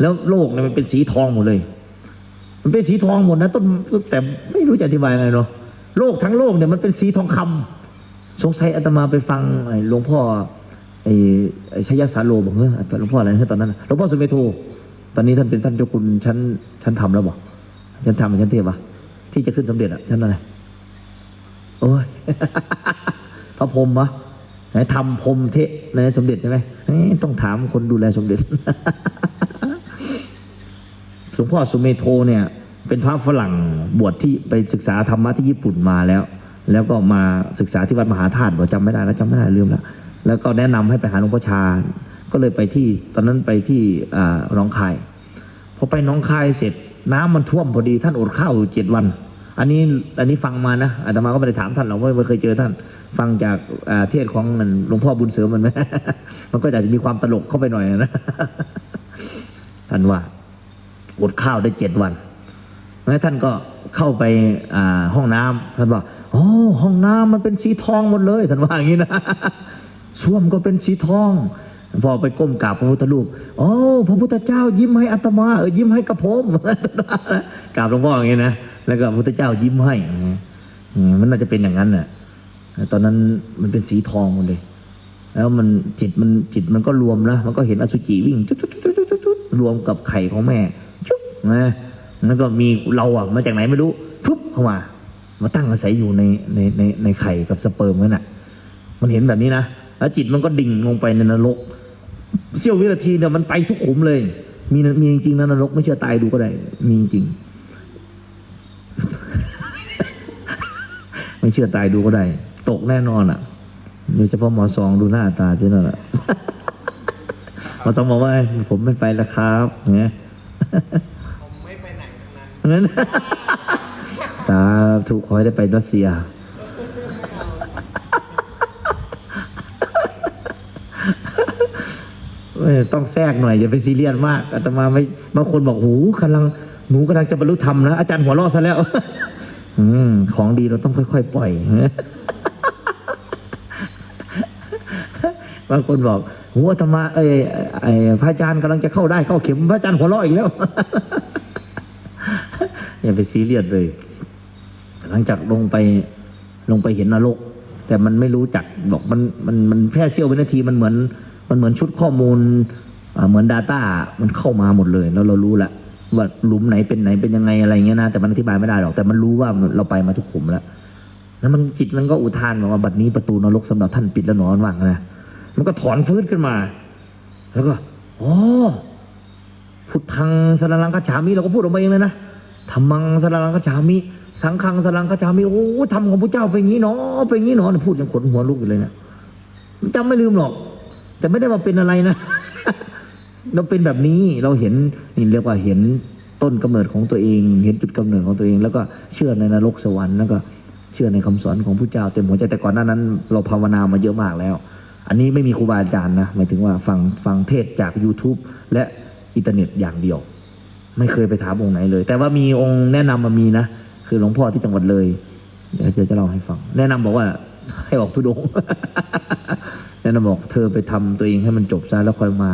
แล้วโลกเนี่ยมันเป็นสีทองหมดเลย มันเป็นสีทองหมดนะต้นแต่ไม่รู้จะอธิบายไงเนาะโลกทั้งโลกเนี่ยมันเป็นสีทองคำสงสัยอาตมาไปฟังหลวงพ่อไอ้ชยสาโลบอกเฮ้ยหลวงพ่ออะไรนะตอนนั้นหลวงพ่อสุเมโทตอนนี้ท่านเป็นท่านเจ้าคุณชั้นชั้นทำแล้วบอกชั้นทำชั้นเทพปะที่จะขึ้นสำเร็จอะชั้นอะไรโอ้ยพระพรมวะไหนทำพรมเทะในสมเด็จใช่ไหมต้องถามคนดูแลสมเด็จ ลวงพ่อสุเมโทเนี่ยเป็นพระฝรั่งบวชที่ไปศึกษาธรรมะที่ญี่ปุ่นมาแล้ว แล้วก็มาศึกษาที่วัดมหาธาตุบอกจำไม่ได้แล้วจำไม่ได้ลืมแล้วแล้วก็แนะนำให้ไปหาหลวงพ่อชา ก็เลยไปที่ตอนนั้นไปที่อ่าหน้องคายพอไปหน้องคายเสร็จน้ำมันท่วมพอดีท่านอดข้าวอยู่เจ็ดวัน อันนี้อันนี้ฟังมานะอาตมาก็ไม่ได้ถามท่านหรอกว่าไม่เคยเจอท่าน ฟังจากเทศของหลวงพ่อบุญเสริมมันไหมมันก็อาจจะมีความตลกเข้าไปหน่อยนะท่านว่า อดข้าวได้เจ็ดวันแล้วท่านก็เข้าไปาห้องน้ำท่านบอกโอ้ห้องน้ำมันเป็นสีทองหมดเลยท่านว่าอย่างนี้นะส้วมก็เป็นสีทอง พอไปก้มกราบพระพุทธรูปโอ้พระพุทธเจ้ายิ้มให้อาตมาเออยิ้มให้กระผมกราบหลวงพ่ออย่างนี้นะแล้วก็พระพุทธเจ้ายิ้มให้มันน่าจะเป็นอย่างนั้นน่ะตอนนั้นมันเป็นสีทองหมดเลย แล้วมันจิตมันจิตมันก็รวมนะมันก็เห็นอสุจิวิ่งจุดจุดจุดจุดจุดจุดรวมกับไข่ของแม่ นะแล้วก็มีเราอะมาจากไหนไม่รู้ฟุ๊บเข้ามา มาตั้งอาศัยอยู่ในในในในไข่กับสเปิร์มนั่นน่ะ มันเห็นแบบนี้นะแล้วจิตมันก็ดิ่งลงไปในนรกเสี้ยววินาทีเนี่ยมันไปทุกขุมเลย มีมีจริงๆนะนรกไม่เชื่อตายดูก็ได้ มีจริง ไม่เชื่อตายดูก็ได้ ตกแน่นอนอะโดยเฉพาะหมอสองดูหน้าตาเจ้นั่นแหละหมอสองบอกว่าผมไม่ไปแล้วครับเงี้ย นั้นสาธุขอให้ได้ไปรัสเซีย ต้องแทรกหน่อยอย่าไปซีเรียสมากอาตมาไม่บางคนบอกหูกำลังหนูกำลังจะบรรลุธรรมนะอาจารย์หัวเราะซะแล้ว อืม ของดีเราต้องค่อยๆปล่อยบางคนบอกหูอาตมาเอ้ยไอ้พระอาจารย์กำลังจะเข้าได้เข้าเข็มพระอาจารย์หัวเราะอีกแล้ว อย่าไปซีเรียสเลย หลังจากลงไปลงไปเห็นนรก แต่มันไม่รู้จักบอกมันมันมันแค่เสี้ยววินาทีมันเหมือน มันเหมือนชุดข้อมูลเหมือน Data มันเข้ามาหมดเลย แล้วเรารู้ละว่าหลุมไหนเป็นไหนเป็นยังไงอะไรเงี้ยนะแต่มันอธิบายไม่ได้หรอกแต่มันรู้ว่าเราไปมาทุกขุมแล้วแล้วมันจิตมันก็อุทานบอกว่าบัดนี้ประตูนรกสำหรับท่านปิดแล้วหนอนว่างนะมันก็ถอนฟื้นขึ้นมา แล้วก็อ๋อพุทธังสรนังคาฉามิเราก็พูดออกมาเองเลยนะ ธรรมังสรังคาฉามิ สังฆังสรังคาฉามิโอ้ธรรมของพระเจ้าเป็นงี้เนาะเป็นงี้เนาะพูดยังขนหัวลุกอยู่เลยเนะจำไม่ลืมหรอก แต่ไม่ได้มาเป็นอะไรนะ เราเป็นแบบนี้เราเห็นนี่เรียกว่าเห็นต้นกำเนิดของตัวเอง เห็นจุดกำเนิดของตัวเอง แล้วก็เชื่อในนรกสวรรค์แล้วก็เชื่อในคำสอนของพระเจ้าเต็มหัวใจแต่ก่อนหน้านั้น เราภาวนามาเยอะมากแล้ว อันนี้ไม่มีครูบาอาจารย์นะหมายถึงว่าฟังฟังเทศจาก YouTube และอินเทอร์เน็ตอย่างเดียว ไม่เคยไปถามองค์ไหนเลย แต่ว่ามีองค์แนะนำมามีนะ คือหลวงพ่อที่จังหวัดเลยเดี๋ยวจะจะเล่าให้ฟัง แนะนำบอกว่าให้ออกทุดงแนะนำบอกเธอไปทำตัวเองให้มันจบซะแล้วค่อยมา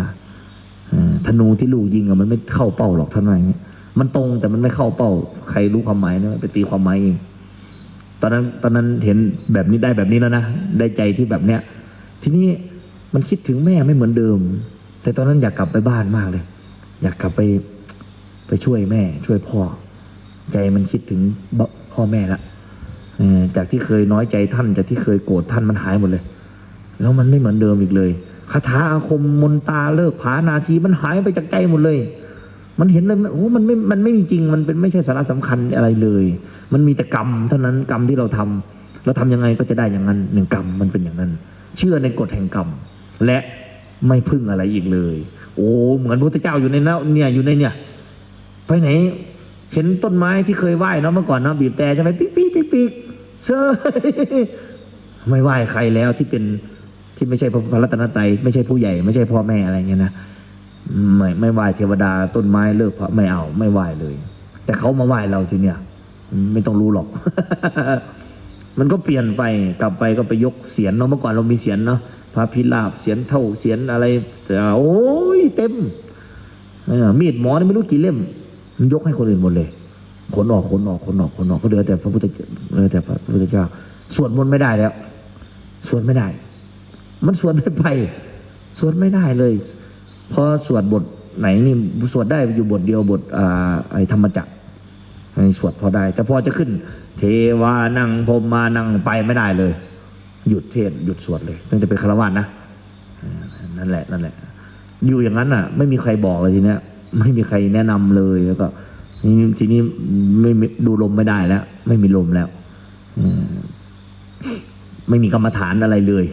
อธนูที่ลูกยิงอะมันไม่เข้าเป้าหรอกท่านว่าอย่างนี้มันตรงแต่มันไม่เข้าเป้า ใครรู้ความหมายนี่ยไปตีความหมายเองตอนนั้นตอนนั้นเห็นแบบนี้ได้แบบนี้แล้วนะได้ใจที่แบบเนี้ย ทีนี้มันคิดถึงแม่ไม่เหมือนเดิม แต่ตอนนั้นอยากกลับไปบ้านมากเลย อยากกลับไป ไปช่วยแม่ ช่วยพ่อ ใจมันคิดถึงพ่อแม่ละจากที่เคยน้อยใจท่านจากที่เคยโกรธท่านมันหายหมดเลย แล้วมันไม่เหมือนเดิมอีกเลยคาถาอาคมมนตราเลิกผานาทีมันหายไปจากใจหมดเลย มันเห็นเลยโอ้มันไม่มันไม่มีจริงมันเป็นไม่ใช่สาระสำคัญอะไรเลย มันมีแต่กรรมเท่านั้นกรรมที่เราทำเราทำยังไงก็จะได้อย่างนั้นหนึ่งกรรมมันเป็นอย่างนั้น เชื่อในกฎแห่งกรรมและไม่พึ่งอะไรอีกเลย โอ้เหมือนพระพุทธเจ้าอยู่ในนั้นเนี่ยอยู่ในเนี่ย ไปไหน เห็นต้นไม้ที่เคยไหว้เนาะเมื่อก่อนเนาะบีบแต่ใช่ไหมปิ๊กปิ๊กปิ๊กปิ๊กเซยไม่ไหว้ใครแล้วที่เป็นที่ไม่ใช่พระรัตนตรัยไม่ใช่ผู้ใหญ่ไม่ใช่พ่อแม่อะไรเงี้ยนะไม่ไม่ไหว้เทวดาต้นไม้เลิกพระไม่เอาไม่ไหว้เลย แต่เขามาไหว้เราทีเนี้ยไม่ต้องรู้หรอก มันก็เปลี่ยนไปกลับไปก็ไปยกเสียนเนาะเมื่อก่อนเรามีเสียนเนาะพระพิราบเสียนเท่าเสียนอะไรแต่โอ้ยเต็มมีดหมอนี่ไม่รู้กี่เล่ม ยกให้คนอื่นหมดเลย ขนออกขนออกขนออกขนออกก็เหลือแต่พระพุทธเหลือแต่พระพุทธเจ้าสวดมนต์ไม่ได้แล้วสวดไม่ได้ มันสวดไม่ไปสวดไม่ได้เลยพอสวดบทไหนนี่สวดได้อยู่บทเดียวบทอ่าไอธรรมจักรไอสวดพอได้ แต่พอจะขึ้น เทวานังพรมมานังไปไม่ได้เลย หยุดเทศหยุดสวดเลยตั้งแต่เป็นฆราวาสนะนั่นแหละนั่นแหละ อยู่อย่างนั้นอะ ไม่มีใครบอกเลยทีเนี้ย ไม่มีใครแนะนำเลยแล้วก็ทีนี้ทีนี้ไม่ดูลมไม่ได้แล้ว ไม่มีลมแล้วอไม่มีกรรมฐานอะไรเลย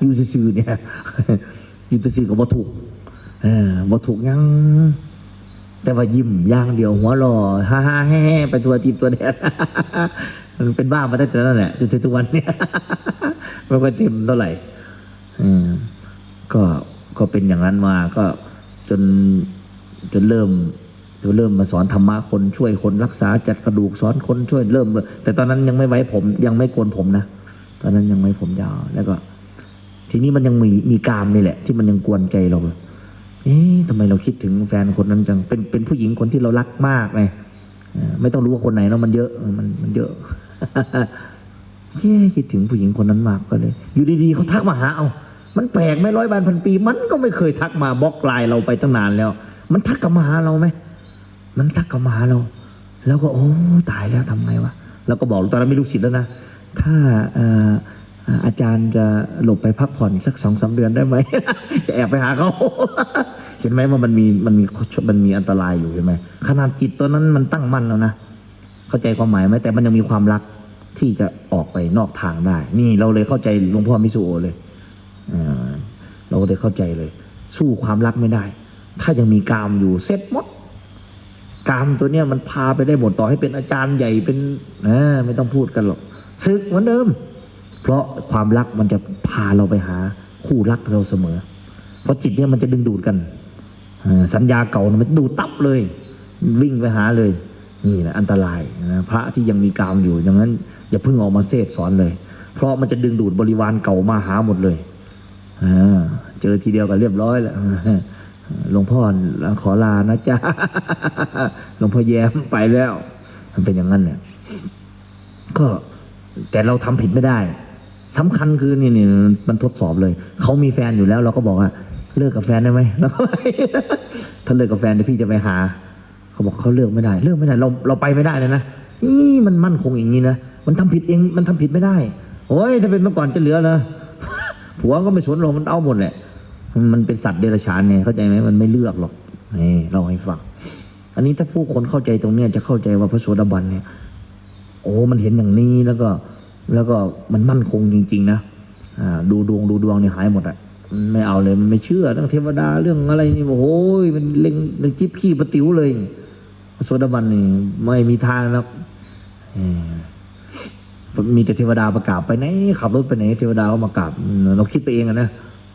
อยู่ซื่อๆเนี่ยอยู่ซื่อๆกับวัตถุวัตถุยัง แต่ว่ายิ้มย่างเดียวหัวรอฮ่าฮ่าแฮ่ๆไปตัวทีมตัวแดนมันเป็นบ้ามาตั้งแต่นั้นแหละจนถึงทุกวันเนี่ยไม่ค่อยเต็มเท่าไหร่อืมก็ก็เป็นอย่างนั้นมาก็ จนจนเริ่มจนเริ่มมาสอนธรรมะคนช่วยคนรักษาจัดกระดูกสอนคนช่วยเริ่ม แต่ตอนนั้นยังไม่ไว้ผม ยังไม่โกนผมนะตอนนั้นยังไม่ผมยาวแล้วก็ ทีนี้มันยังมีมีกามนี่แหละ ที่มันยังกวนใจเราเอ๊ะทำไมเราคิดถึงแฟนคนนั้นจังเป็นเป็นผู้หญิงคนที่เรารักมากไงเออไม่ต้องรู้ว่าคนไหนเนาะมันเยอะมันมันเยอะเย้คิดถึงผู้หญิงคนนั้นมากก็เลย อยู่ดีๆเขาทักมาหาเอา มันแปลกไหมร้อยบานพันปี มันก็ไม่เคยทักมาบล็อกไลน์เราไปตั้งนานแล้ว มันทักกลับมาหาเราไหมมันทักกลับมาหาเรา แล้วก็โอ้ตายแล้วทำไงวะเราก็บอกตอนนั้นไม่รู้สิทธิ์แล้วนะถ้าอาจารย์จะหลบไปพักผ่อนสักสองสาเดือนได้ไหม จะแอบไปหาเขา เห็นไหมว่ามันมีมันมีมันมีอันตรายอยู่ใช่ไหมขนาดจิตตัวนั้นมันตั้งมั่นแล้วนะ เข้าใจความหมายไหมแต่มันยังมีความรักที่จะออกไปนอกทางได้ นี่เราเลยเข้าใจหลวงพ่อมิสุโอเลย เราก็เลยเข้าใจเลย สู้ความรักไม่ได้ ถ้ายังมีกามอยู่เซ็ตหมดกามตัวเนี้ยมันพาไปได้หมดต่อให้เป็นอาจารย์ใหญ่เป็นเออไม่ต้องพูดกันหรอกซึกเหมือนเดิม เพราะความรักมันจะพาเราไปหาคู่รักเราเสมอ เพราะจิตเนี่ยมันจะดึงดูดกันสัญญาเก่ามันดูตับเลย วิ่งไปหาเลย นี่แหละอันตรายนะพระที่ยังมีกามอยู่อย่างนั้น อย่าเพิ่งออกมาเสดสอนเลย เพราะมันจะดึงดูดบริวารเก่ามาหาหมดเลย เจอทีเดียวก็เรียบร้อยแล้วหลวงพ่อขอลานะจ๊ะหลวงพ่อแย้มไปแล้ว มันเป็นอย่างนั้นเนี่ยก็แต่เราทำผิดไม่ได้สำคัญคือนี่นี่มันทดสอบเลย เขามีแฟนอยู่แล้ว เราก็บอกว่า เลิกกับแฟนได้ไหมแล้วถ้าเลิกกับแฟนเดี๋ยวพี่จะไปหา เขาบอกเขาเลิกไม่ได้ เลิกไม่ได้เราเราไปไม่ได้เลยนะนี่มันมั่นคงอย่างนี้นะมันทำผิดเองมันทำผิดไม่ได้โอ้ยถ้าเป็นเมื่อก่อนจะเหลือเลย ผัวก็ไม่สนหรอกมันเอาหมดแหละ มันเป็นสัตว์เดรัจฉานเนี่ยเข้าใจไหมมันไม่เลือกหรอกนี่เราให้ฟัง อันนี้ถ้าผู้คนเข้าใจตรงเนี้ยจะเข้าใจว่าพระโสดาบันเนี่ย โอ้มันเห็นอย่างนี้แล้วก็ แล้วก็มันมั่นคงจริง ๆ นะอ่าดูดวงดูดวงเนี่ยหายหมดอะไม่เอาเลยมันไม่เชื่อเรื่องเทวดาเรื่องอะไรนี่โอ้โหมันเล็งมันจิ๊บขี้ประติ๋วเลยพระโสดาบันนี่ไม่มีทางแล้วมี มีแต่เทวดาประกราบไปไหนขับรถไปไหนเทวดาก็มากราบเราคิดไปเองนะ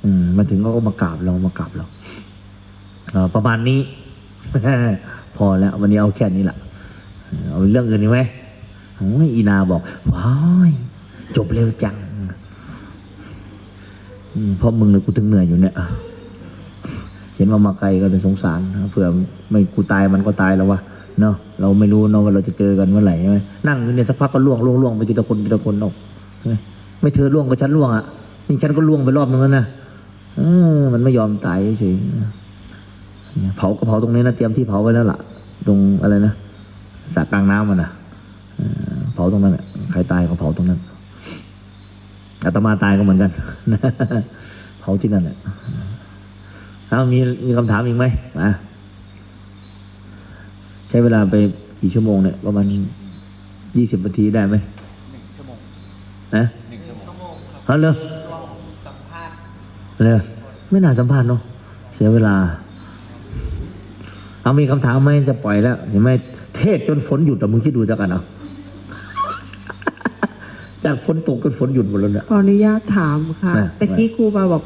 อืมมาถึงเขาก็มากราบเรามากราบเราประมาณนี้ พอแล้ว วันนี้เอาแค่นี้แหละเอาเรื่องอื่นดีไหมโอ้ยอีนาบอกว้ายจบเร็วจังเพราะมึงเลยกูถึงเหนื่อยอยู่เนี่ยเห็นว่ามาไกลก็เลยสงสารเผื่อไม่กูตายมันก็ตายแล้ววะ เนาะเราไม่รู้เนาะว่าเราจะเจอกันเมื่อไหร่ใช่ไหมนั่งอยู่เนี่ยสักพักก็ล่วงล่วงล่วงไปทีละคนทีละคนออกใช่ไหมไม่เธอล่วงก็ฉันล่วงอะนี่ฉันก็ล่วงไปรอบนึงแล้วนะเออมันไม่ยอมตายเฉยเผาก็เผาตรงนี้นะเตรียมที่เผาไว้แล้วล่ะ ตรงอะไรนะสระกลางน้ำมันนะเอ่อเผาตรงนั้นแหละใครตายก็เผาตรงนั้นอาตมาตายก็เหมือนกันเผาที่นั่นแหละเอามีมีคำถามอีกไหมมา ใช้เวลาไปกี่ชั่วโมงเนี่ยประมาณยี่สิบนาทีได้ไหมหนึ่งชั่วโมงนะหนึ่งชั่วโมงครับเอาเลยรวมสัมภาษณ์เลยไม่น่าสัมภาษณ์เนาะเสียเวลา เอามีคำถามไหมจะปล่อยแล้วเห็นไหมเทศจนฝนหยุดแต่มึงคิดดูแล้วกันเอาจากฝนตกจนฝนหยุดหมดแล้วเนี่ย ขออนุญาตถามค่ะอะ ตะกี้ครูบาบอก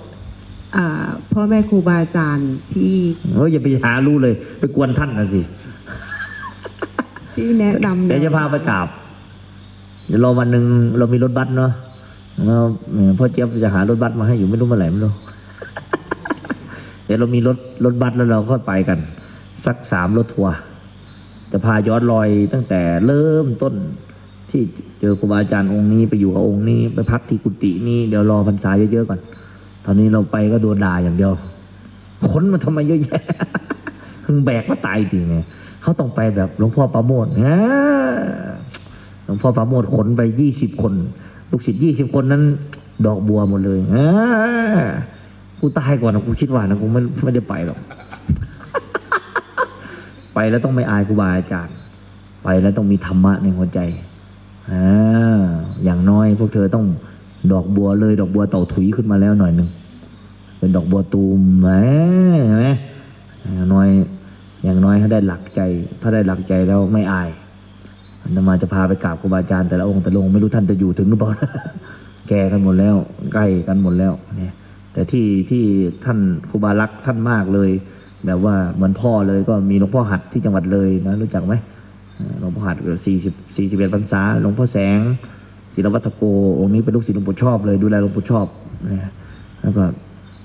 อ่าพ่อแม่ครูบาอาจารย์ที่ เฮ้ยอย่าไปหารู้เลย ไปกวนท่านนะสิ ที่แนะนำเดี๋ยวจะพาไปกราบเดี๋ยวรอวันหนึ่งเรามีรถบัสเนาะแล้วเอ่อพ่อเจี๊ยบจะหารถบัสมาให้อยู่ไม่รู้เมื่อไหร่ไม่รู้เดี๋ยวเรามีรถรถบัสแล้วเราก็ไปกัน สักสามรถทัวร์จะพาย้อนรอยตั้งแต่เริ่มต้นที่เจอครูบาอาจารย์องค์นี้ไปอยู่กับองค์นี้ไปพักที่กุฏินี้เดี๋ยวรอพรรษาเยอะๆก่อน ตอนนี้เราไปก็โดนด่าอย่างเดียวคนมันทำไมเยอะแยะมึงแบกมาตายจริงไง เขาต้องไปแบบหลวงพ่อประโมทนะหลวงพ่อประโมทขนไปยี่สิบคน ลูกศิษย์ยี่สิบคนนั้น ดอกบัวหมดเลยอ่ากูตายก่อนนะกูคิดว่านะกูไม่ไม่ได้ไปหรอก ไปแล้วต้องไม่อายครูบาอาจารย์ ไปแล้วต้องมีธรรมะในหัวใจอ่าอย่างน้อยพวกเธอต้องดอกบัวเลย ดอกบัวเต่าถุยขึ้นมาแล้วหน่อยหนึ่งเป็นดอกบัวตูมแหมเห็นไหมอย่างน้อย อย่างน้อยถ้าได้หลักใจ ถ้าได้หลักใจแล้วไม่อายอันมาจะพาไปกราบครูบาอาจารย์แต่ละองค์แต่ละองค์ไม่รู้ท่านจะอยู่ถึงหรือเปล่าแก่กันหมดแล้ว ใกล้กันหมดแล้วเนี่ยแต่ที่ที่ท่านครูบารักษ์ท่านมากเลย แบบว่าเหมือนพ่อเลยก็มีหลวงพ่อหัดที่จังหวัดเลยนะรู้จักไหมหลวงพ่อหัดสี่สิบสี่สิบเอ็ดพรรษาหลวงพ่อแสงศิลวัฒโกองค์นี้เป็นลูกศิษย์หลวงปู่ชอบเลยดูแลหลวงปู่ชอบนะแล้วก็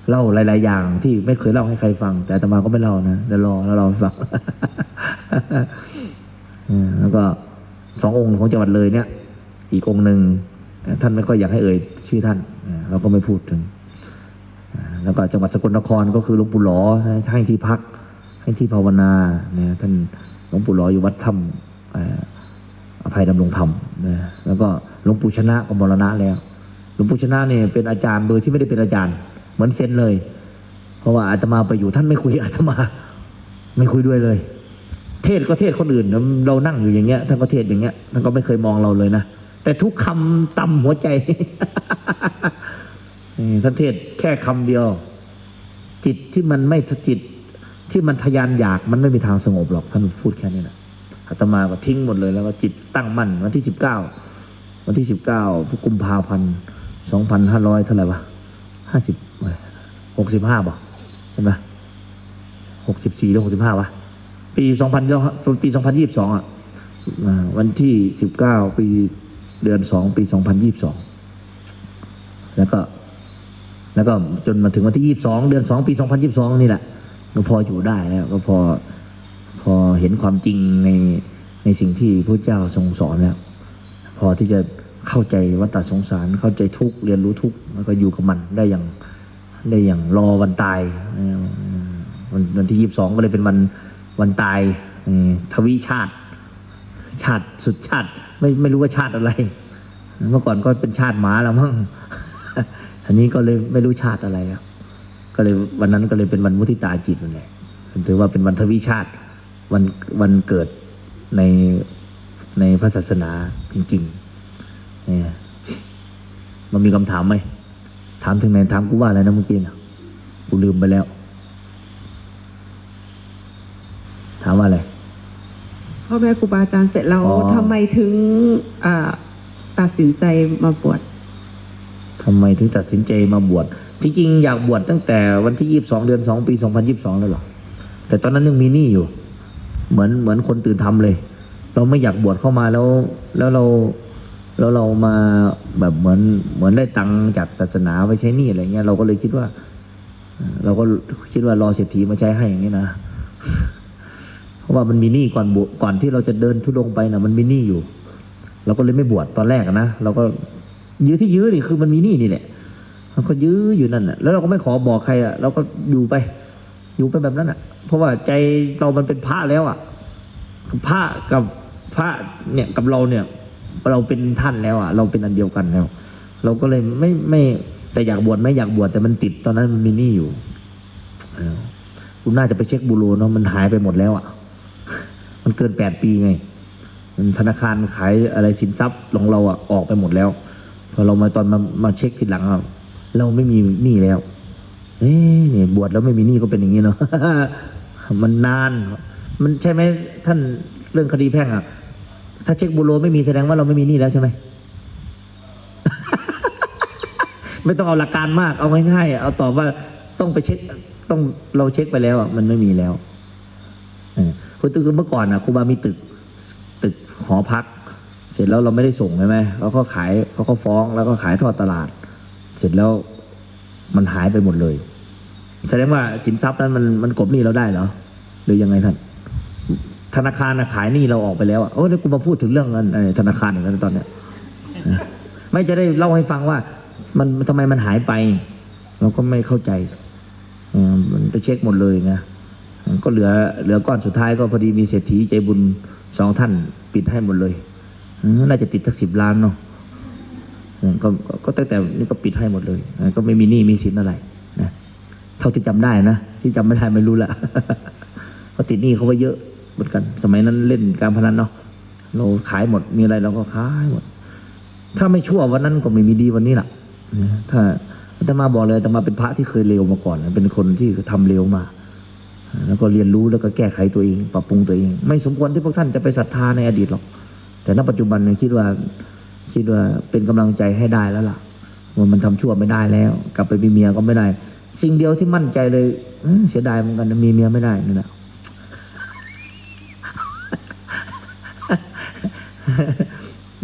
เล่าหลาย ๆ อย่างที่ไม่เคยเล่าให้ใครฟัง แต่ตมาก็ไม่เล่านะเดี๋ยวรอแล้วเราฟังแล้วก็สององค์ของจังหวัดเลยเนี่ย อีกองค์หนึ่งท่านไม่ค่อยอยากให้เอ่ยชื่อท่านเราก็ไม่พูดถึง แล้วก็จังหวัดสกลนครก็คือหลวงปู่หลอให้ที่พัก ให้ที่ภาวนาเนี่ยท่านหลวงปู่หลออยู่วัดถ้ำอภัยดำรงธรรมนะแล้วก็หลวงปู่ชนะก็มรณะแล้วหลวงปู่ชนะเนี่ยเป็นอาจารย์โดยที่ไม่ได้เป็นอาจารย์ เหมือนเซนเลย เพราะว่าอาตมาไปอยู่ท่านไม่คุยอาตมา ไม่คุยด้วยเลย เทศก็เทศคนอื่น เรานั่งอยู่อย่างเงี้ยท่านก็เทศอย่างเงี้ยท่านก็ไม่เคยมองเราเลยนะแต่ทุกคำตำหัวใจท่านเทศแค่คำเดียว จิตที่มันไม่จิตที่มันทะยานอยากมันไม่มีทางสงบหรอกท่านพูดแค่นี้นะอาตมาก็ทิ้งหมดเลยแล้วก็จิตตั้งมั่นวันที่สิบเก้าวันที่สิบเก้าพกุมภาพันธ์สองพันห้าร้อยเท่าไหร่วะห้าสิบ หกสิบห้าบ่ใช่ไหมหกสิบสี่หรือหกสิบห้าวะ ปีสองพันปีสองพันยี่สิบสองอะวันที่สิบเก้าปีเดือนสองปีสองพันยี่สิบสองแล้วก็ แล้วก็จนมาถึงวันที่ยี่สิบสองเดือนสองปีสองพันยี่สิบสองนี่แหละก็พออยู่ได้แล้ว ก็พอพอเห็นความจริงในในสิ่งที่พระเจ้าทรงสอนแล้วพอที่จะเข้าใจวัฏสงสารเข้าใจทุกเรียนรู้ทุกแล้วก็อยู่กับมันได้อย่าง ได้อย่างรอวันตายวันวันที่ยี่สิบสองก็เลยเป็นวันวันตายทวิชาติ ชาติสุดชาติ ไม่ไม่รู้ว่าชาติอะไร เมื่อก่อนก็เป็นชาติหมาแล้วมั้งอันนี้ก็เลยไม่รู้ชาติอะไรก็เลยวันนั้นก็เลยเป็นวันมุทิตาจิตนั่นแหละถือว่าเป็นวันทวิชาติวันวันเกิดในในพระศาสนาจริงๆเนี่ยมันมีคำถามไหม ถามถึงไหนถามกูว่าอะไรนะเมื่อกี้นะกูลืมไปแล้ว ถามว่าอะไรพ่อแม่ครูบาอาจารย์เสร็จแล้วอ๋อ ทำไมถึงอ่าตัดสินใจมาบวชทำไมถึงตัดสินใจมาบวชจริงๆอยากบวชตั้งแต่วันที่ยี่สิบสองเดือนสองปีสองพันยี่สิบสองแล้วหรอแต่ตอนนั้นยังมีหนี้อยู่ เหมือนเหมือนคนตื่นทำเลย เราไม่อยากบวชเข้ามาแล้ว แล้วเรา แล้วเรามาแบบเหมือนเหมือนได้ตังจากศาสนาไปใช้หนี้อะไรเงี้ยเราก็เลยคิดว่า เราก็คิดว่ารอเศรษฐีมาใช้ให้อย่างนี้นะเพราะว่ามันมีหนี้ก่อนบวชก่อนที่เราจะเดินทุดงไปนะมันมีหนี้อยู่เราก็เลยไม่บวชตอนแรกนะเราก็ยื้อที่ยื้อนี่คือมันมีหนี้นี่แหละเราก็ยื้ออยู่นั่นแหละแล้วเราก็ไม่ขอบอกใครอะเราก็อยู่ไป อยู่ไปแบบนั้นอะเพราะว่าใจเรามันเป็นพระแล้วอะพระกับพระเนี่ยกับเราเนี่ย เราเป็นท่านแล้วอะ เราเป็นอันเดียวกันแล้ว เราก็เลยไม่ไม่แต่อยากบวชไม่อยากบวชแต่มันติดตอนนั้นมันมีหนี้อยู่คุณน่าจะไปเช็คบูโรเนาะมันหายไปหมดแล้วอะ มันเกินแปดปีไงมันธนาคารขายอะไรสินทรัพย์ของเราอะออกไปหมดแล้ว พอเรามาตอนมามาเช็คทีหลังอะเราไม่มีหนี้แล้วเอ๊เนี่ยบวชแล้วไม่มีหนี้ก็เป็นอย่างนี้เนาะมันนาน มันใช่ไหมท่านเรื่องคดีแพ่งอะ ถ้าเช็คบูโรไม่มีแสดงว่าเราไม่มีหนี้แล้วใช่ไหม ไม่ต้องเอาหลักการมาก เอาง่ายๆเอาตอบว่าต้องไปเช็คต้องเราเช็คไปแล้วอะมันไม่มีแล้วเออคือตึกเมื่อก่อนอะครูบามีตึก ตึกหอพัก เสร็จแล้วเราไม่ได้ส่งใช่ไหมเขาก็ขายเขาก็ฟ้องแล้วก็ขายทอดตลาด เสร็จแล้วมันหายไปหมดเลย แสดงว่าสินทรัพย์นั้นมันมันกบหนี้เราได้เหรอหรือยังไงท่าน ธนาคารน่ะขายหนี้เราออกไปแล้วอะโอ้ยกูมาพูดถึงเรื่องเงินธนาคารอีกแล้วตอนเนี้ยไม่จะได้เล่าให้ฟังว่า มันทำไมมันหายไป เราก็ไม่เข้าใจอมันไปเช็คหมดเลยไงก็เหลือเหลือก้อนสุดท้ายก็พอดีมีเศรษฐีใจบุญสองท่านปิดให้หมดเลยน่าจะติดสักสิบล้านเนาะออก็ก็ก็ตั้งแต่นี่ก็ปิดให้หมดเลย ก็ไม่มีหนี้มีสินอะไรนะเท่าที่จำได้นะที่จำไม่ได้ไม่รู้ละก็ติดหนี้เขาไว้เยอะ เหมือนกัน สมัยนั้นเล่นการพนันเนาะเราขายหมดมีอะไรเราก็ขายหมด ถ้าไม่ชั่ววันนั้นก็ไม่มีดีวันนี้หรอกนะถ้าอาตมาบอกเลยอาตมาเป็นพระที่เคยเลวมาก่อนเป็นคนที่ทำเลวมา แล้วก็เรียนรู้แล้วก็แก้ไขตัวเอง ปรับปรุงตัวเอง ไม่สมควรที่พวกท่านจะไปศรัทธาในอดีตหรอก แต่ณปัจจุบันเนี่ยคิดว่าคิดว่าเป็นกำลังใจให้ได้แล้วล่ะว่ามันทำชั่วไม่ได้แล้ว กลับไปมีเมียก็ไม่ได้ สิ่งเดียวที่มั่นใจเลยเสียดายเหมือนกันมีเมียไม่ได้นี่แหละ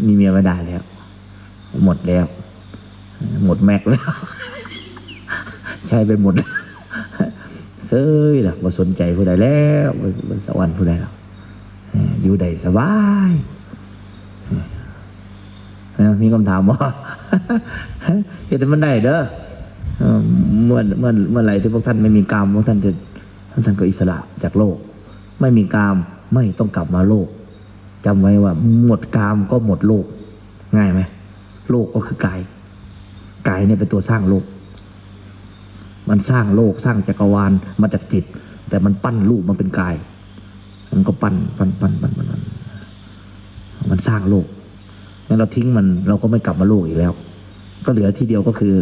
มีเมียไม่ได้แล้ว หมดแล้ว หมดแม็กแล้ว ใช้ไปหมดแล้วเซ้ยล่ะมาสนใจผู้ใดแล้วบ่บ่สวรรค์ผู้ใดแล้วอยู่ใดสบายมีคำถามว่าเฮ็ดมันได้เด้อเมื่อเมื่อเมื่อไรที่พวกท่านไม่มีกรรมพวกท่านจะท่านก็อิสระจากโลก ไม่มีกรรมไม่ต้องกลับมาโลก จำไว้ว่า หมดกรรมก็หมดโลก ง่ายไหมโลกก็คือกาย กายเนี่ยเป็นตัวสร้างโลก มันสร้างโลกสร้างจักรวาลมาจากจิต แต่มันปั้นรูปมันเป็นกาย มันก็ปั้นปั้นปั้นปั้นปั้นมันสร้างโลกงั้นเราทิ้งมันเราก็ไม่กลับมาโลกอีกแล้ว ก็เหลือที่เดียวก็คือ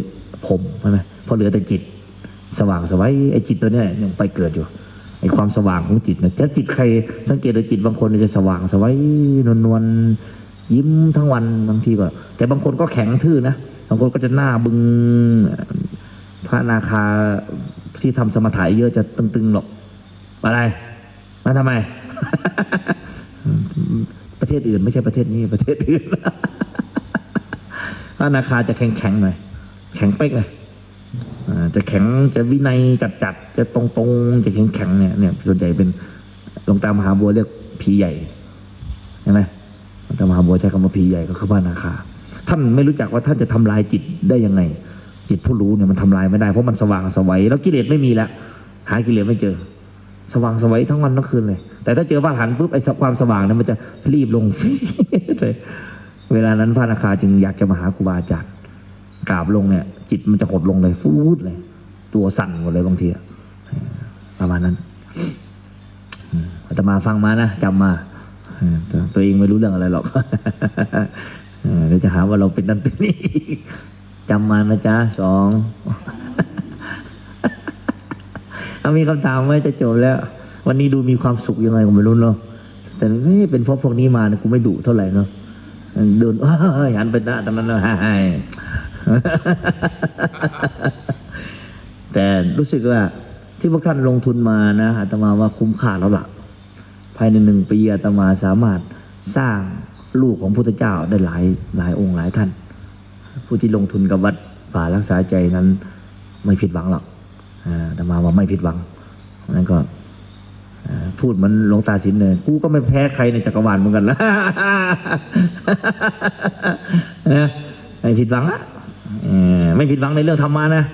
ผมใช่ไหมเพราะเหลือแต่จิต สว่างสวัยไอ้จิตตัวเนี้ยยังไปเกิดอยู่ ไอความสว่างของจิตนะจะจิตใครสังเกตดูจิตบางคนจะสว่างสวัยนวลนวลๆยิ้มทั้งวันบางทีก็แต่บางคนก็แข็งทื่อนะบางคนก็จะหน้าบึงพระนาคาที่ทำสมถะเยอะจะตึงๆหรอกอะไรมาทำไม ประเทศอื่นไม่ใช่ประเทศนี้ประเทศอื่นพระนาคาจะแข็งๆหน่อยแข็งเป๊กเลย จะแข็งจะวินัยจัดๆจะตรงๆจะแข็งๆเนี่ยเนี่ยส่วนใหญ่เป็นหลวงตามหาบัวเรียกผีใหญ่ใช่ไหมหลวงตามหาบัวใช้คำว่าผีใหญ่ก็คือพระนาคาท่านไม่รู้จักว่าท่านจะทำลายจิตได้ยังไง จิตผู้รู้เนี่ยมันทำลายไม่ได้เพราะมันสว่างสวัยแล้วกิเลสไม่มีแล้วหากิเลสไม่เจอ สว่างสวัยทั้งวันทั้งคืนเลย แต่ถ้าเจอพระหันปุ๊บไอ้ความสว่างเนี่ยมันจะรีบลงเลยเวลานั้นพระนาคาจึงอยากจะมาหาครูบาอาจารย์ กราบลงเนี่ย จิตมันจะหดลงเลยฟูดเลย ตัวสั่นหมดเลยบางทีประมาณนั้นอืมาตมาฟังมานะจำมาตัวเองไม่รู้เรื่องอะไรหรอกเดี๋ยวจะหาว่าเราเป็นนั่นเป็นนี่จำมานะจ๊ะสองเอามีคำถามไหมจะจบแล้ว วันนี้ดูมีความสุขยังไงก็ไม่รู้เนาะแต่เฮ้ยเป็นเพราะพวกนี้มานะกูไม่ดุเท่าไหร่เนาะเดินเฮ้ยหันไปหน้าตอนนั้นเนาะฮ่าย แต่รู้สึกว่าที่พวกท่านลงทุนมานะอาตมาว่าคุ้มค่าแล้วล่ะ ภายในหนึ่งปีอาตมาสามารถสร้างลูกของพุทธเจ้าได้หลายหลายองค์หลายท่าน ผู้ที่ลงทุนกับวัดป่ารักษาใจนั้น ไม่ผิดหวังหรอกอาตมาว่าไม่ผิดหวังนั้นก็พูดเหมือนหลวงตาสินเลยกูก็ไม่แพ้ใครในจักรวาลเหมือนกันนะนะไม่ผิดหวังละ ไม่ผิดหวังในเรื่องธรรมะนะ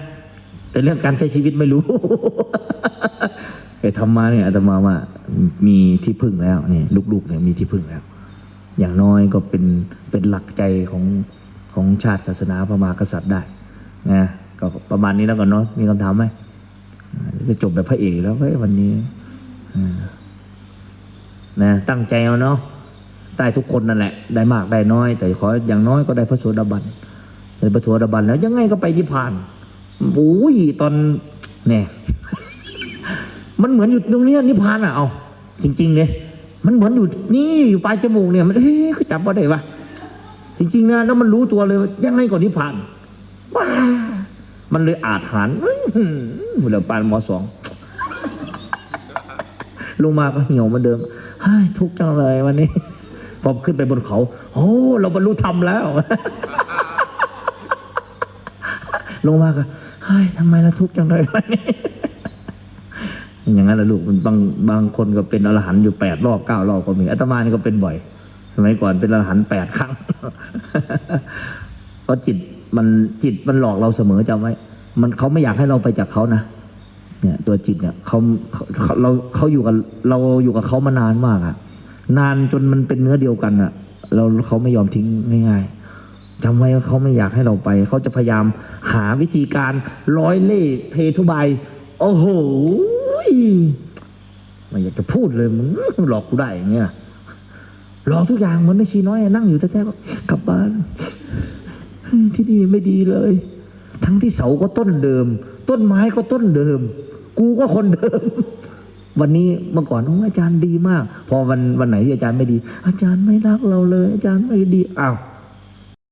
แต่เรื่องการใช้ชีวิตไม่รู้แต่ธรรมะเนี่ยอาตมาว่ามีที่พึ่งแล้วนี่ลูกๆเนี่ยมีที่พึ่งแล้ว อย่างน้อยก็เป็นเป็นหลักใจของของชาติศาสนาพระมหากษัตริย์ได้นะก็ประมาณนี้แล้วกันเนาะมีคำถามไหมจะจบแบบพระเอกแล้วเฮ้ยวันนี้นะตั้งใจเอาเนาะได้ทุกคนนั่นแหละ ได้มากได้น้อย แต่ขออย่างน้อยก็ได้พระโสดาบัน ได้พระโสดาบันแล้ว ยังไงก็ไปนิพพานโอ้ยตอนเนี่ยมันเหมือนอยู่ตรงนี้นิพพานอะเอาจริง ๆเลยมันเหมือนอยู่นี่อยู่ปลายจมูกเนี่ยมันเอ๊ะจับว่าได้ปะจริงๆนะแล้วมันรู้ตัวเลยยังไงก่อนนิพพานว้ามันเลยอาจหารหือเดี๋ยวปานมสองลงมาก็เหี่ยวเหมือนเดิมทุกข์จังเลยวันนี้พอขึ้นไปบนเขา โอ้ เราบรรลุธรรมแล้ว ลงมาก็เฮ้ยทำไมเราทุกข์จังเลยวันนี้อย่างนั้นแหละลูกมันบางบางคนก็เป็นอรหันต์อยู่แปดรอบเก้ารอบก็มีอาตมานี่ก็เป็นบ่อย สมัยก่อนเป็นอรหันต์แปดครั้งเพราะจิตมันจิตมันหลอกเราเสมอจำไว้ มันเขาไม่อยากให้เราไปจากเขานะเนี่ยตัวจิตเนี่ยเขาเขาเราเขาอยู่กับเราอยู่กับเขามานานมากอะนานจนมันเป็นเนื้อเดียวกันอะเราเขาไม่ยอมทิ้งง่ายๆ จำไว้ว่าเขาไม่อยากให้เราไป เขาจะพยายามหาวิธีการร้อยเล่ห์เททุบายโอ้โหไม่อยากจะพูดเลยมึงหลอกกูได้อย่างเงี้ยหลอกทุกอย่างเหมือนแม่ชีน้อย นั่งอยู่แท้ๆก็กลับบ้านที่นี่ไม่ดีเลย ทั้งที่เสาก็ต้นเดิม ต้นไม้ก็ต้นเดิม กูก็คนเดิม วันนี้เมื่อก่อนโอ้อาจารย์ดีมาก พอวันวันไหนที่อาจารย์ไม่ดี อาจารย์ไม่รักเราเลย อาจารย์ไม่ดีอ้าว